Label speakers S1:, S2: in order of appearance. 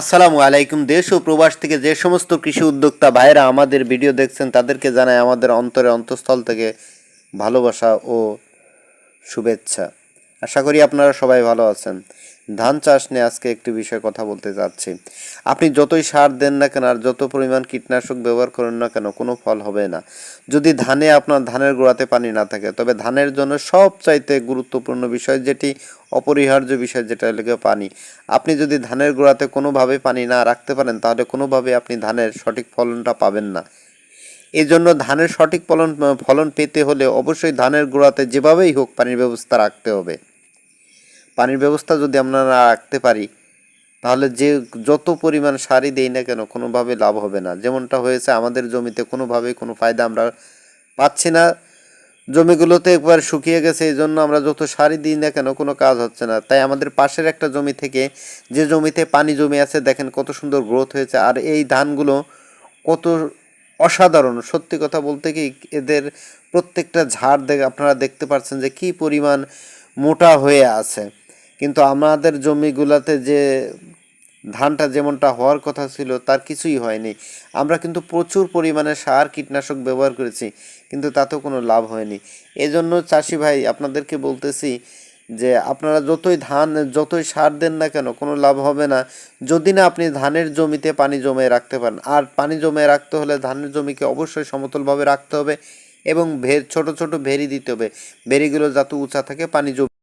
S1: আসসালামু আলাইকুম। দেশ ও প্রবাস থেকে যে সমস্ত কৃষি উদ্যোক্তা ভাইরা আমাদের ভিডিও দেখছেন, তাদেরকে জানায় আমাদের অন্তরে অন্তঃস্থল থেকে ভালোবাসা ও শুভেচ্ছা। আশা করি আপনারা সবাই ভালো আছেন। ধান চাষ নিয়ে আজকে একটি বিষয়ে কথা বলতে চাচ্ছি আপনি যতই সার দেন না কেন আর যত পরিমাণ কীটনাশক ব্যবহার করেন না কেন, কোনো ফল হবে না। যদি ধানে আপনার ধানের গোড়াতে পানি না থাকে, তবে ধানের জন্য সবচাইতে গুরুত্বপূর্ণ বিষয় যেটি, অপরিহার্য বিষয় যেটা লেগে পানি। আপনি যদি ধানের গোড়াতে কোনোভাবে পানি না রাখতে পারেন, তাহলে কোনোভাবে আপনি ধানের সঠিক ফলনটা পাবেন না। এই জন্য ধানের সঠিক ফলন ফলন পেতে হলে অবশ্যই ধানের গোড়াতে যেভাবেই হোক পানির ব্যবস্থা রাখতে হবে। পানির ব্যবস্থা যদি আমরা রাখতে পারি, তাহলে যে যত পরিমাণ সারই দেই না কেন কোনোভাবে লাভ হবে না। যেমনটা হয়েছে আমাদের জমিতে কোনোভাবেই কোনো ফায়দা আমরা পাচ্ছি না। জমিগুলোতে একবার শুকিয়ে গেছে এই জন্য আমরা যত সারই দিই না কেন কোনো কাজ হচ্ছে না। তাই আমাদের পাশের একটা জমি থেকে যে জমিতে পানি জমে আছে, দেখেন কত সুন্দর গ্রোথ হয়েছে। আর এই ধানগুলো কত অসাধারণ। সত্যি কথা বলতে কি, এদের প্রত্যেকটা ঝাড় দেখে, আপনারা দেখতে পাচ্ছেন যে কি পরিমাণ মোটা হয়ে আছে। কিন্তু আমাদের জমিগুলোতে যে ধানটা যেমনটা হওয়ার কথা ছিল, তার কিছুই হয়নি। আমরা কিন্তু প্রচুর পরিমাণে সার, কীটনাশক ব্যবহার করেছি, কিন্তু তাতেও কোনো লাভ হয়নি। এই জন্য চাষি ভাই, আপনাদেরকে বলতেছি যে আপনারা যতই ধান, যতই সার দেন না কেন, কোনো লাভ হবে না। যদি না আপনি ধানের জমিতে পানি জমে রাখতে পারেন। আর পানি জমে রাখতে হলে ধানের জমিকে অবশ্যই সমতলভাবে রাখতে হবে এবং ভের ছোট ছোট ভেরি দিতে হবে। ভেরিগুলো যাতে উঁচা থাকে, পানি জমে